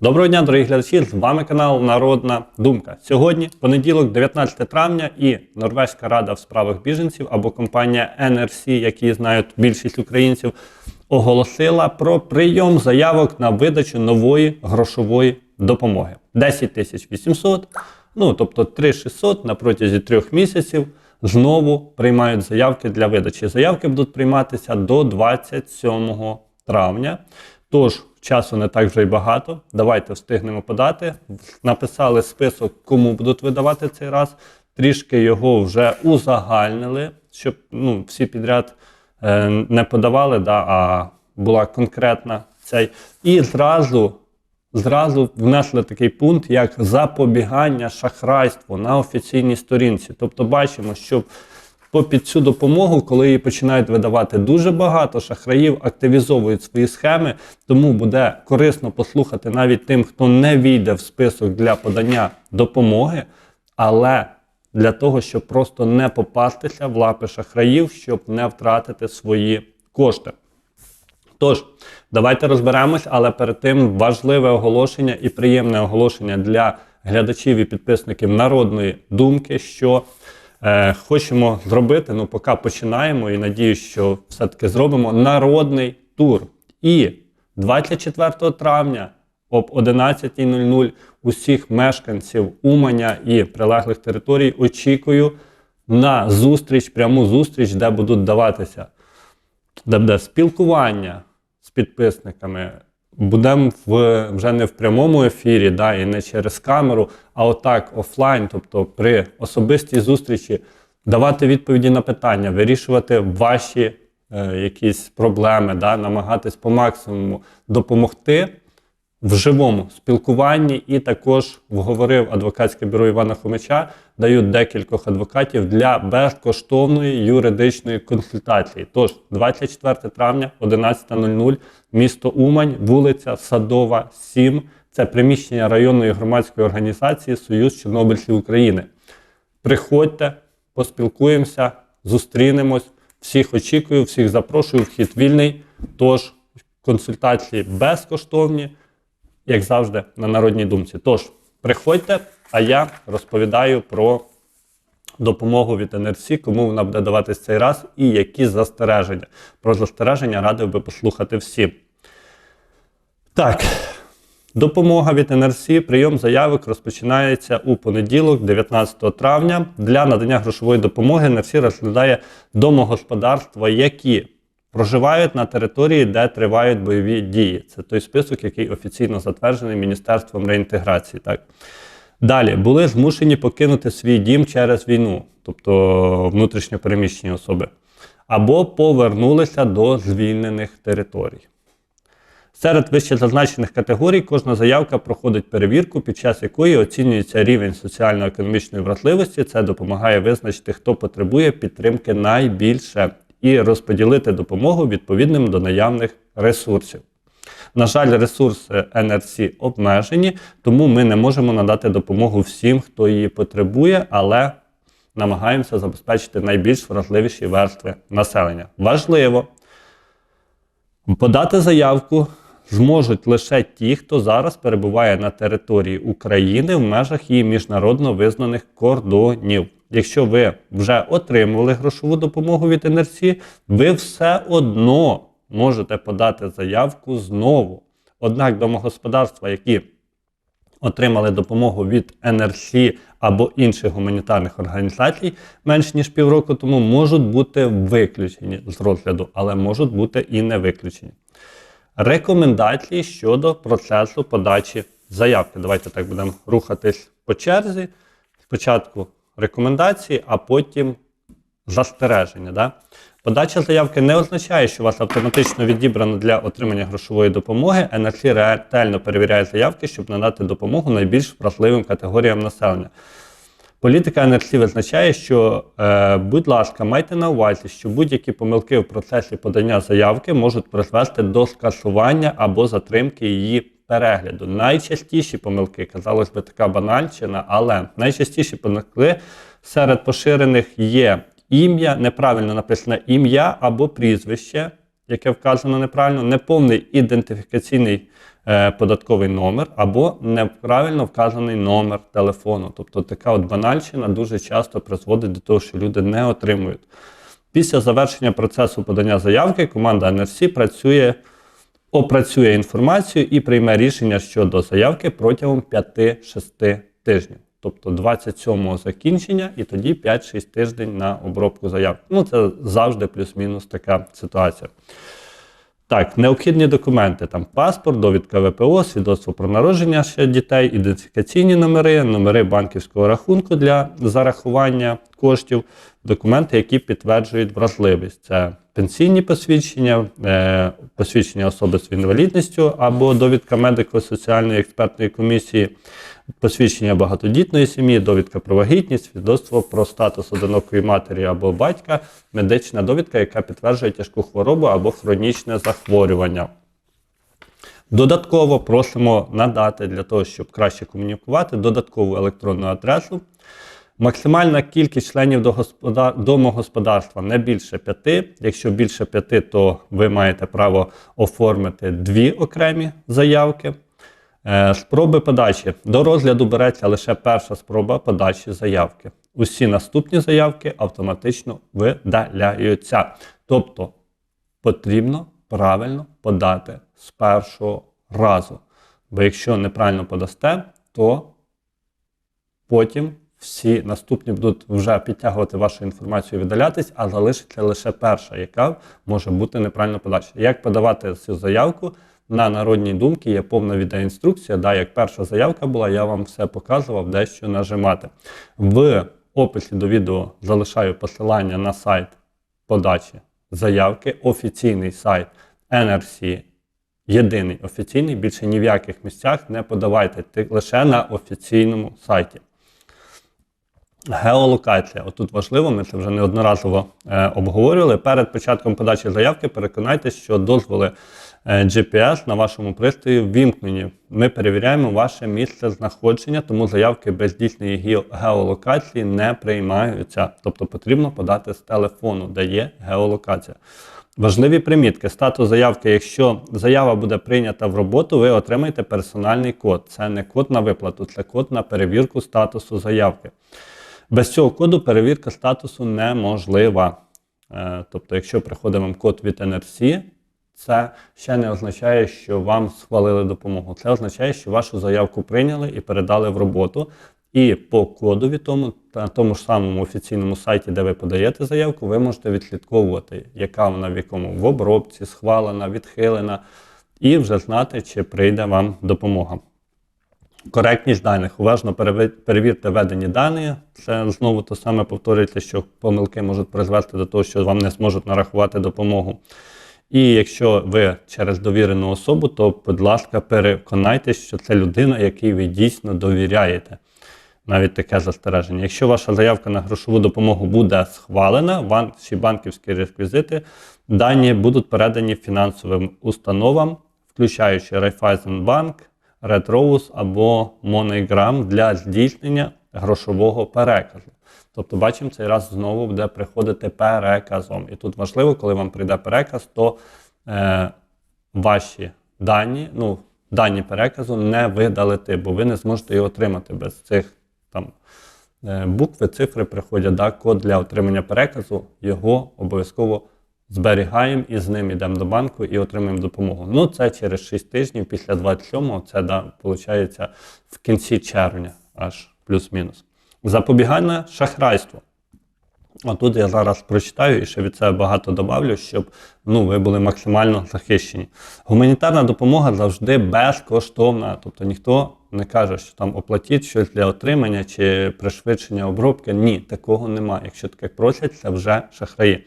Доброго дня, дорогі глядачі! З вами канал Народна Думка. Сьогодні понеділок, 19 травня, і Норвезька рада в справах біженців або компанія NRC, які знають більшість українців, оголосила про прийом заявок на видачу нової грошової допомоги. 10 тисяч 800, ну тобто 3600 на протязі трьох місяців. Знову приймають заявки для видачі. Заявки будуть прийматися до 27 травня. Тож часу не так вже й багато. Давайте встигнемо подати. Написали список, кому будуть видавати цей раз. Трішки його вже узагальнили, щоб ну, всі підряд е, не подавали, да, а була конкретна цей. І зразу, зразу внесли такий пункт, як запобігання шахрайству на офіційній сторінці. Тобто бачимо, що попід цю допомогу, коли її починають видавати дуже багато, шахраїв активізовують свої схеми, тому буде корисно послухати навіть тим, хто не війде в список для подання допомоги, але для того, щоб просто не попастися в лапи шахраїв, щоб не втратити свої кошти. Тож, давайте розберемось, але перед тим важливе оголошення і приємне оголошення для глядачів і підписників народної думки, що е, хочемо зробити, ну поки починаємо, і надіюсь, що все-таки зробимо народний тур. І 24 травня об 11.00 усіх мешканців Уманя і прилеглих територій очікую на зустріч, пряму зустріч, де будуть даватися де буде спілкування з підписниками. Будемо в, вже не в прямому ефірі, да, і не через камеру, а отак офлайн, тобто при особистій зустрічі, давати відповіді на питання, вирішувати ваші е, якісь проблеми, да, намагатись по максимуму допомогти в живому спілкуванні і також вговорив адвокатське бюро Івана Хомича, дають декількох адвокатів для безкоштовної юридичної консультації. Тож, 24 травня, 11.00, місто Умань, вулиця Садова, 7. Це приміщення районної громадської організації Союз Чорнобильців України. Приходьте, поспілкуємося, зустрінемось. Всіх очікую, всіх запрошую, вхід вільний. Тож, консультації безкоштовні як завжди, на народній думці. Тож, приходьте, а я розповідаю про допомогу від НРСі, кому вона буде даватись цей раз і які застереження. Про застереження радив би послухати всі. Так. Допомога від НРСі, прийом заявок розпочинається у понеділок, 19 травня. Для надання грошової допомоги НРСі розглядає домогосподарства, які проживають на території, де тривають бойові дії. Це той список, який офіційно затверджений Міністерством реінтеграції. Так? Далі були змушені покинути свій дім через війну, тобто внутрішньо переміщені особи, або повернулися до звільнених територій. Серед вище зазначених категорій кожна заявка проходить перевірку, під час якої оцінюється рівень соціально-економічної вразливості. Це допомагає визначити, хто потребує підтримки найбільше і розподілити допомогу відповідним до наявних ресурсів. На жаль, ресурси НРСі обмежені, тому ми не можемо надати допомогу всім, хто її потребує, але намагаємося забезпечити найбільш вразливіші верстви населення. Важливо подати заявку. Зможуть лише ті, хто зараз перебуває на території України в межах її міжнародно визнаних кордонів. Якщо ви вже отримували грошову допомогу від НРСі, ви все одно можете подати заявку знову. Однак домогосподарства, які отримали допомогу від НРСі або інших гуманітарних організацій менш ніж півроку тому, можуть бути виключені з розгляду, але можуть бути і не виключені. Рекомендації щодо процесу подачі заявки. Давайте так будемо рухатись по черзі. Спочатку рекомендації, а потім застереження. Да? Подача заявки не означає, що вас автоматично відібрано для отримання грошової допомоги. НРС ретельно перевіряє заявки, щоб надати допомогу найбільш вразливим категоріям населення. Політика НРС визначає, що, е, будь ласка, майте на увазі, що будь-які помилки в процесі подання заявки можуть призвести до скасування або затримки її перегляду. Найчастіші помилки, казалось би, така банальщина, але найчастіші помилки серед поширених є ім'я, неправильно написане ім'я або прізвище, яке вказано неправильно, неповний ідентифікаційний е, податковий номер або неправильно вказаний номер телефону. Тобто така от банальщина дуже часто призводить до того, що люди не отримують. Після завершення процесу подання заявки команда NRC працює, опрацює інформацію і прийме рішення щодо заявки протягом 5-6 тижнів. Тобто 27-го закінчення і тоді 5-6 тиждень на обробку заявки. Ну, це завжди плюс-мінус така ситуація. Так, необхідні документи: там паспорт, довідка ВПО, свідоцтво про народження ще дітей, ідентифікаційні номери, номери банківського рахунку для зарахування коштів, документи, які підтверджують вразливість. Це пенсійні посвідчення, е, посвідчення особи з інвалідністю або довідка медико-соціальної експертної комісії, посвідчення багатодітної сім'ї, довідка про вагітність, свідоцтво про статус одинокої матері або батька, медична довідка, яка підтверджує тяжку хворобу або хронічне захворювання. Додатково просимо надати для того, щоб краще комунікувати, додаткову електронну адресу. Максимальна кількість членів до господар... домогосподарства не більше п'яти. Якщо більше п'яти, то ви маєте право оформити дві окремі заявки. Е, Спроби подачі. До розгляду береться лише перша спроба подачі заявки. Усі наступні заявки автоматично видаляються. Тобто потрібно правильно подати з першого разу. Бо якщо неправильно подасте, то потім всі наступні будуть вже підтягувати вашу інформацію і видалятись, а залишиться лише перша, яка може бути неправильно подача. Як подавати цю заявку? На народній думці є повна відеоінструкція. Да, як перша заявка була, я вам все показував, де що нажимати. В описі до відео залишаю посилання на сайт подачі заявки, офіційний сайт NRC. Єдиний офіційний, більше ні в яких місцях не подавайте, лише на офіційному сайті. Геолокація. Отут важливо, ми це вже неодноразово е, обговорювали. Перед початком подачі заявки переконайтеся, що дозволи е, GPS на вашому пристрої ввімкнені. Ми перевіряємо ваше місце знаходження, тому заявки без дійсної геолокації не приймаються. Тобто потрібно подати з телефону, де є геолокація. Важливі примітки. Статус заявки. Якщо заява буде прийнята в роботу, ви отримаєте персональний код. Це не код на виплату, це код на перевірку статусу заявки. Без цього коду перевірка статусу неможлива. Е, Тобто, якщо приходить вам код від NRC, це ще не означає, що вам схвалили допомогу. Це означає, що вашу заявку прийняли і передали в роботу. І по кодові тому, на тому ж самому офіційному сайті, де ви подаєте заявку, ви можете відслідковувати, яка вона в якому в обробці, схвалена, відхилена, і вже знати, чи прийде вам допомога. Коректність даних. Уважно перевірте введені дані. Це знову то саме повторюється, що помилки можуть призвести до того, що вам не зможуть нарахувати допомогу. І якщо ви через довірену особу, то, будь ласка, переконайтеся, що це людина, якій ви дійсно довіряєте. Навіть таке застереження. Якщо ваша заявка на грошову допомогу буде схвалена, ваші банківські реквізити, дані будуть передані фінансовим установам, включаючи Raiffeisenbank, Red або MoneyGram для здійснення грошового переказу. Тобто, бачимо, цей раз знову буде приходити переказом. І тут важливо, коли вам прийде переказ, то е, ваші дані, ну, дані переказу не видалити, бо ви не зможете його отримати без цих там е, букви, цифри приходять, да, код для отримання переказу, його обов'язково зберігаємо і з ним йдемо до банку і отримуємо допомогу. Ну, це через 6 тижнів, після 27-го, це да, виходить в кінці червня, аж плюс-мінус. Запобігання шахрайству. Отут я зараз прочитаю і ще від себе багато добавлю, щоб ну, ви були максимально захищені. Гуманітарна допомога завжди безкоштовна. Тобто ніхто не каже, що там оплатіть щось для отримання чи пришвидшення обробки. Ні, такого немає. Якщо таке просять, це вже шахраї.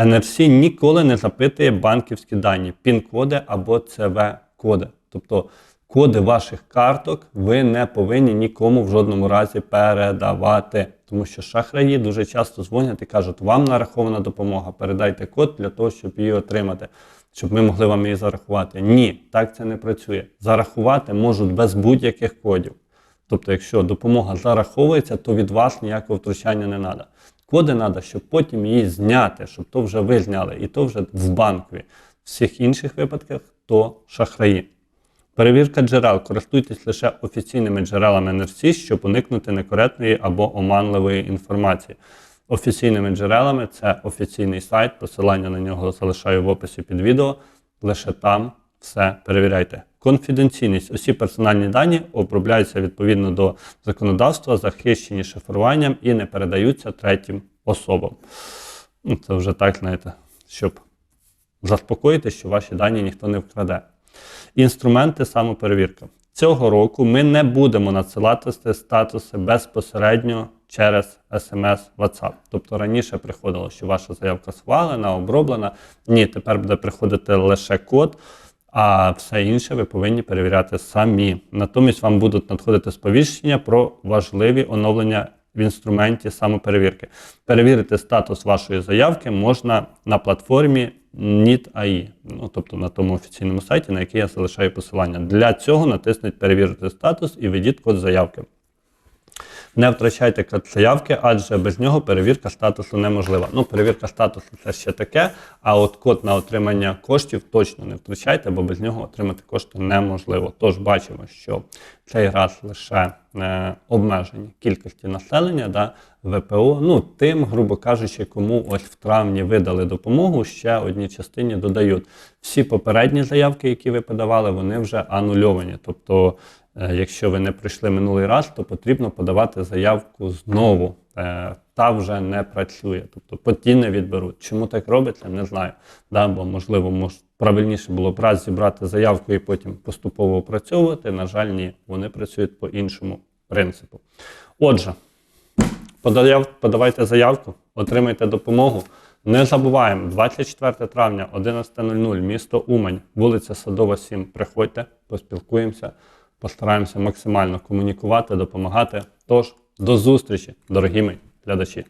NFC ніколи не запитує банківські дані, пін-коди або ЦВ-коди. Тобто коди ваших карток ви не повинні нікому в жодному разі передавати. Тому що шахраї дуже часто дзвонять і кажуть, вам нарахована допомога, передайте код для того, щоб її отримати, щоб ми могли вам її зарахувати. Ні, так це не працює. Зарахувати можуть без будь-яких кодів. Тобто, якщо допомога зараховується, то від вас ніякого втручання не треба. Коди треба, щоб потім її зняти, щоб то вже ви зняли, і то вже в банкові. В всіх інших випадках то шахраї. Перевірка джерел. Користуйтесь лише офіційними джерелами NRC, щоб уникнути некоректної або оманливої інформації. Офіційними джерелами це офіційний сайт, посилання на нього залишаю в описі під відео. Лише там все перевіряйте. Конфіденційність. Усі персональні дані обробляються відповідно до законодавства, захищені шифруванням і не передаються третім особам. Ну, Це вже так, знаєте, щоб заспокоїти, що ваші дані ніхто не вкраде. Інструменти самоперевірки. Цього року ми не будемо надсилати статуси безпосередньо через SMS WhatsApp. Тобто раніше приходило, що ваша заявка схвалена, оброблена. Ні, тепер буде приходити лише код, а все інше ви повинні перевіряти самі. Натомість вам будуть надходити сповіщення про важливі оновлення в інструменті самоперевірки. Перевірити статус вашої заявки можна на платформі NIT.AI, ну, тобто на тому офіційному сайті, на який я залишаю посилання. Для цього натисніть Перевірити статус і введіть код заявки. Не втрачайте код заявки, адже без нього перевірка статусу неможлива. Ну, перевірка статусу це ще таке, а от код на отримання коштів точно не втрачайте, бо без нього отримати кошти неможливо. Тож бачимо, що цей раз лише е, обмежені кількості населення да, ВПО. Ну, тим, грубо кажучи, кому ось в травні видали допомогу, ще одній частині додають. Всі попередні заявки, які ви подавали, вони вже анульовані. Тобто Е, Якщо ви не прийшли минулий раз, то потрібно подавати заявку знову. Е, Та вже не працює. Тобто по ті не відберуть. Чому так робиться, не знаю. Да, бо можливо, мож, правильніше було б раз зібрати заявку і потім поступово опрацьовувати. На жаль, ні, вони працюють по іншому принципу. Отже, подавайте заявку, отримайте допомогу. Не забуваємо, 24 травня, 11.00, місто Умань, вулиця Садова, 7. Приходьте, поспілкуємося постараємося максимально комунікувати, допомагати. Тож, до зустрічі, дорогі мої глядачі!